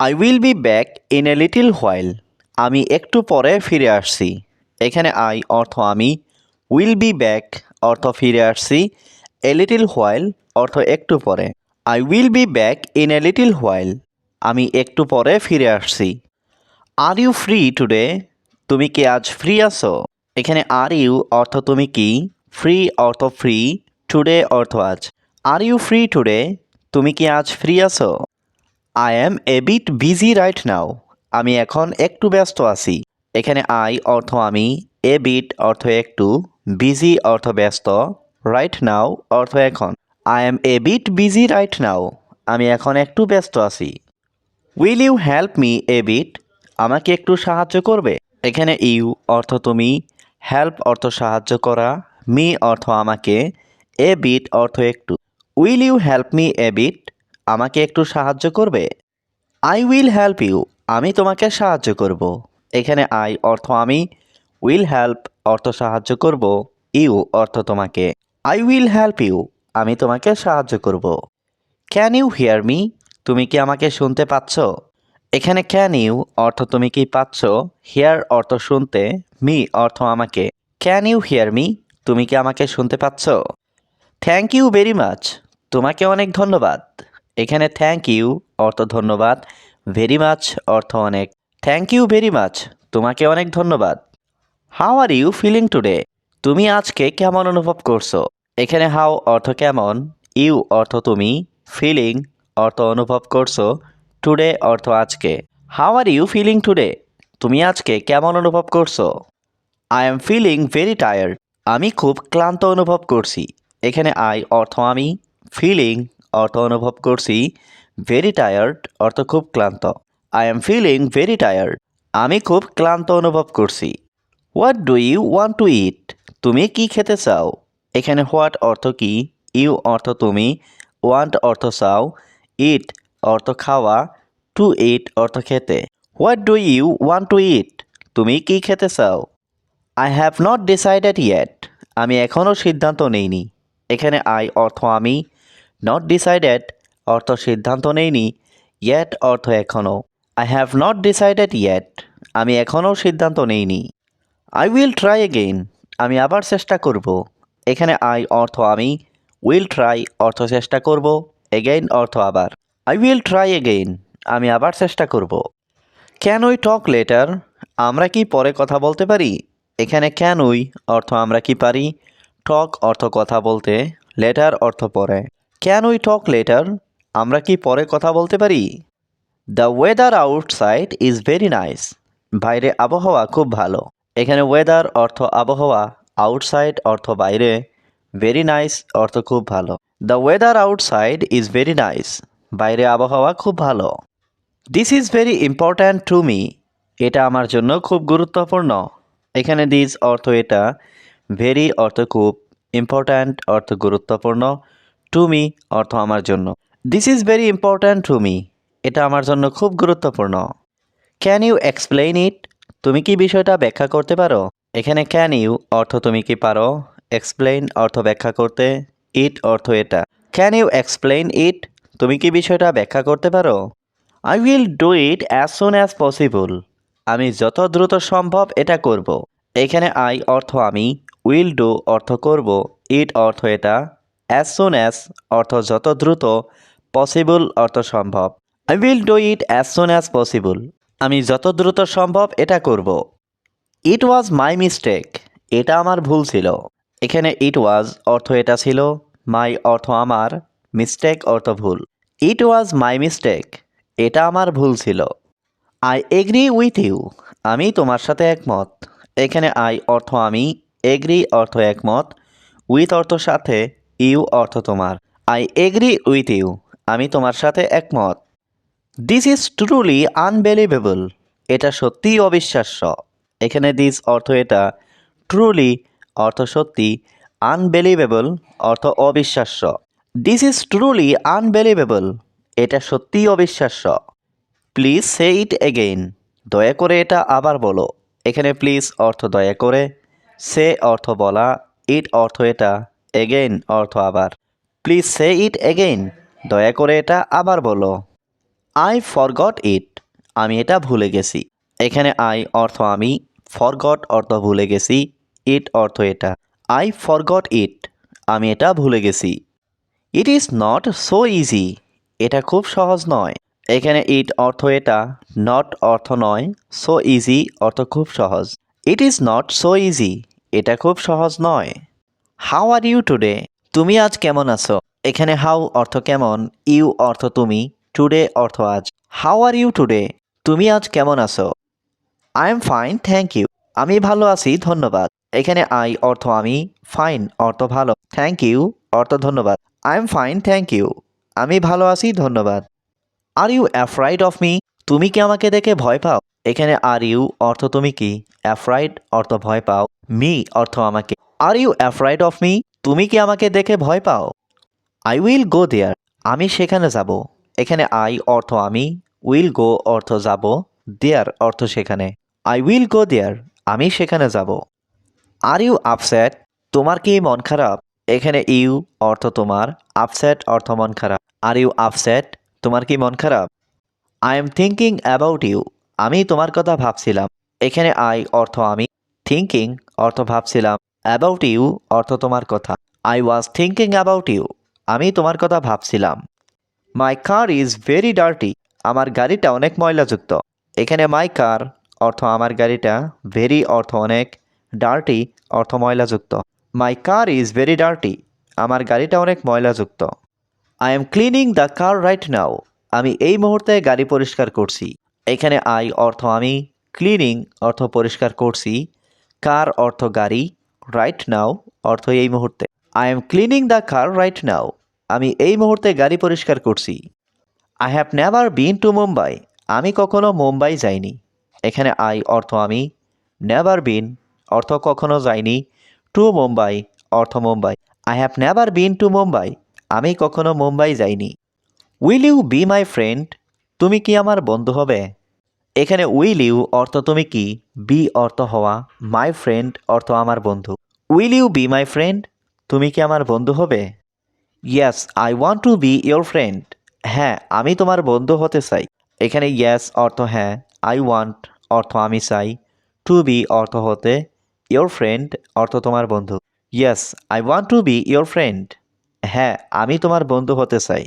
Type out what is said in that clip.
I will be back in a little while আমি একটু পরে ফিরে আসছি। এখানে আই অর্থ আমি। উইল বি ব্যাক অর্থ ফিরে আসছি। এ লিটিল হোয়াইল অর্থ একটু পরে। I will be back in a little while আমি একটু পরে ফিরে আসছি। আর ইউ ফ্রি টুডে তুমি কি আজ ফ্রি আছো? এখানে আর ইউ অর্থ তুমি কি? ফ্রি অর্থ ফ্রি টুডে অর্থ আজ। আর ইউ ফ্রি টুডে তুমি কি আজ ফ্রি আছো? I am a bit busy right now আমি এখন একটু ব্যস্ত আছি। এখানে আই অর্থ আমি এ বিট অর্থ একটু বিজি অর্থ ব্যস্ত রাইট নাও অর্থ এখন। I am a bit busy right now আমি এখন একটু ব্যস্ত আছি। Will you help me a bit আমাকে একটু সাহায্য করবে। এখানে ইউ অর্থ তুমি হেল্প অর্থ সাহায্য করা মি অর্থ আমাকে এ বিট অর্থ একটু। Will you help me a bit আমাকে একটু সাহায্য করবে? আই উইল হেল্প ইউ আমি তোমাকে সাহায্য করব। এখানে আই অর্থ আমি। উইল হেল্প অর্থ সাহায্য করব। ইউ অর্থ তোমাকে। আই উইল হেল্প ইউ আমি তোমাকে সাহায্য করব। ক্যান ইউ হিয়ার মি তুমি কি আমাকে শুনতে পাচ্ছ? এখানে ক্যান ইউ অর্থ তুমি কি পাচ্ছ? হিয়ার অর্থ শুনতে। মি অর্থ আমাকে। ক্যান ইউ হিয়ার মি তুমি কি আমাকে শুনতে পাচ্ছ? থ্যাংক ইউ ভেরি মাচ তোমাকে অনেক ধন্যবাদ। এখানে থ্যাংক ইউ অর্থ ধন্যবাদ ভেরি মাচ অর্থ অনেক। থ্যাংক ইউ ভেরি মাচ তোমাকে অনেক ধন্যবাদ। How are you feeling today তুমি আজকে কেমন অনুভব করছ? এখানে হাউ অর্থ কেমন? ইউ অর্থ তুমি। ফিলিং অর্থ অনুভব করছ। টুডে অর্থ আজকে। How are you feeling today তুমি আজকে কেমন অনুভব করছ? I am feeling very tired আমি খুব ক্লান্ত অনুভব করছি। এখানে আই অর্থ আমি। ফিলিং অর্থ অনুভব করছি ভেরি টায়ার্ড অর্থ খুব ক্লান্ত। I am feeling very tired আমি খুব ক্লান্ত অনুভব করছি। What do you want to eat তুমি কি খেতে চাও? এখানে হোয়াট অর্থ কি? ইউ অর্থ তুমি ওয়ান্ট অর্থ চাও ইট অর্থ খাওয়া টু ইট অর্থ খেতে। What do you want to eat তুমি কি খেতে চাও? I have not decided yet আমি এখনও সিদ্ধান্ত নেইনি। এখানে আই অর্থ আমি নট ডিসাইডেড অর্থ সিদ্ধান্ত নেইনি ইয়েট অর্থ এখনও I have not decided yet আমি এখনও সিদ্ধান্ত নেইনি। আই উইল ট্রাই এগেইন আমি আবার চেষ্টা করব। এখানে আই অর্থ আমি উইল ট্রাই অর্থ চেষ্টা করব এগেইন অর্থ আবার। আই উইল ট্রাই এগেইন আমি আবার চেষ্টা করব। ক্যান উই টক লেটার আমরা কি পরে কথা বলতে পারি? এখানে ক্যান উই অর্থ আমরা কি পারি? টক অর্থ কথা বলতে লেটার অর্থ পরে। ক্যান উই টক লেটার আমরা কি পরে কথা বলতে পারি? The weather outside is very nice বাইরে আবহাওয়া খুব ভালো। এখানে ওয়েদার অর্থ আবহাওয়া আউটসাইড অর্থ বাইরে। ভেরি নাইস অর্থ খুব ভালো। The weather outside is very nice বাইরে আবহাওয়া খুব ভালো। This is very important to me এটা আমার জন্য খুব গুরুত্বপূর্ণ। এখানে দিস অর্থ এটা। ভেরি অর্থ খুব ইম্পর্ট্যান্ট অর্থ গুরুত্বপূর্ণ। টু মি অর্থ আমার জন্য। This is very important to me এটা আমার জন্য খুব গুরুত্বপূর্ণ। ক্যান ইউ এক্সপ্লেইন ইট তুমি কি বিষয়টা ব্যাখ্যা করতে পারো? এখানে ক্যান ইউ অর্থ তুমি কি পারো? এক্সপ্লেইন অর্থ ব্যাখ্যা করতে। ইট অর্থ এটা। ক্যান ইউ এক্সপ্লেইন ইট তুমি কি বিষয়টা ব্যাখ্যা করতে পারো? I will do it as soon as possible আমি যত দ্রুত সম্ভব এটা করব। এখানে আই অর্থ আমি উইল ডু অর্থ করব। ইট অর্থ এটা। অ্যাজ সুন অ্যাজ অর্থ যত দ্রুত পসিবল অর্থ সম্ভব। I will do it as soon as possible আমি যত দ্রুত সম্ভব এটা করব। ইট ওয়াজ মাই মিস্টেক এটা আমার ভুল ছিল। এখানে ইট ওয়াজ অর্থ এটা ছিল। মাই অর্থ আমার। মিস্টেক অর্থ ভুল। ইট ওয়াজ মাই মিস্টেক এটা আমার ভুল ছিল। আই এগ্রি উইথ ইউ আমি তোমার সাথে একমত। এখানে আই অর্থ আমি। এগ্রি অর্থ একমত। উইথ অর্থ সাথে। ইউ অর্থ তোমার। আই এগ্রি উইথ ইউ আমি তোমার সাথে একমত। দিস ইজ ট্রুলি আনবিলিভেবল এটা সত্যিই অবিশ্বাস্য। এখানে দিস অর্থ এটা। ট্রুলি অর্থ সত্যি। আনবিলিভেবল অর্থ অবিশ্বাস্য। দিস ইজ ট্রুলি আনবিলিভেবল এটা সত্যিই অবিশ্বাস্য। প্লিজ সে ইট এগেইন দয়া করে এটা আবার বলো। এখানে প্লিজ অর্থ দয়া করে। সে অর্থ বলা। ইট অর্থ এটা। এগেইন অর্থ আবার। প্লিজ সে ইট এগেইন দয়া করে এটা আবার বলো। আই ফরগট ইট আমি এটা ভুলে গেছি। এখানে আই অর্থ আমি ফরগট অর্থ ভুলে গেছি। ইট অর্থ এটা। আই ফরগট ইট আমি এটা ভুলে গেছি। It is not so easy এটা খুব সহজ নয়। এখানে ইট অর্থ এটা। নট অর্থ নয়। সো ইজি অর্থ খুব সহজ। It is not so easy এটা খুব সহজ নয়। হাউ আর ইউ টুডে তুমি আজ কেমন আছো? এখানে হাউ অর্থ কেমন ইউ অর্থ তুমি টুডে অর্থ আজ। হাউ আর ইউ টুডে তুমি আজ কেমন আছো? I am fine thank you আমি ভালো আছি, ধন্যবাদ। এখানে আই অর্থ আমি ফাইন অর্থ ভালো। থ্যাংক ইউ অর্থ ধন্যবাদ। I am fine thank you আমি ভালো আছি, ধন্যবাদ। Are you afraid of me তুমি কি আমাকে দেখে ভয় পাও? এখানে আর ইউ অর্থ তুমি কি? অ্যাফ্রাইড অর্থ ভয় পাও। মি অর্থ আমাকে। Are you afraid of me তুমি কি আমাকে দেখে ভয় পাও? আই উইল গো দেয়ার আমি সেখানে যাব। এখানে আই অর্থ আমি উইল গো অর্থ যাব দেয়ার অর্থ সেখানে। আই উইল গো দেয়ার আমি সেখানে যাব। আর ইউ আপসেট তোমার কি মন খারাপ? এখানে ইউ অর্থ তোমার আপসেট অর্থ মন খারাপ। আর ইউ আপসেট তোমার কি মন খারাপ? I am thinking about you আমি তোমার কথা ভাবছিলাম। এখানে আই অর্থ আমি থিঙ্কিং অর্থ ভাবছিলাম। অ্যাবাউট ইউ অর্থ তোমার কথা। I was thinking about you আমি তোমার কথা ভাবছিলাম। My car is very dirty আমার গাড়িটা অনেক ময়লাযুক্ত। এখানে মাই কার অর্থ আমার গাড়িটা ভেরি অর্থ অনেক। ডার্টি অর্থ ময়লাযুক্ত। My car is very dirty আমার গাড়িটা অনেক ময়লাযুক্ত। I am cleaning the car right now আমি এই মুহূর্তে গাড়ি পরিষ্কার করছি। এখানে আই অর্থ আমি। ক্লিনিং অর্থ পরিষ্কার করছি। কার অর্থ গাড়ি। রাইট নাও অর্থ এই মুহূর্তে। I am cleaning the car right now আমি এই মুহূর্তে গাড়ি পরিষ্কার করছি। I have never been to Mumbai আমি কখনো মুম্বাই যাইনি। এখানে আই অর্থ আমি নেভার বিন অর্থ কখনো যাইনি। টু মুম্বাই অর্থ Mumbai. I have never been to Mumbai আমি কখনো মুম্বাই যাইনি। Will you be my friend তুমি কি আমার বন্ধু হবে? এখানে উইল ইউ অর্থ তুমি কি? বি অর্থ হওয়া, মাই ফ্রেন্ড অর্থ আমার বন্ধু। Will you be my friend? তুমি কি আমার বন্ধু হবে? Yes, I want to be your friend. হ্যাঁ আমি তোমার বন্ধু হতে চাই। এখানে ইয়েস অর্থ হ্যাঁ আই ওয়ান্ট অর্থ আমি চাই। টু বি অর্থ হতে, ইয়োর ফ্রেন্ড অর্থ তোমার বন্ধু। Yes, I want to be your friend. হ্যাঁ আমি তোমার বন্ধু হতে চাই।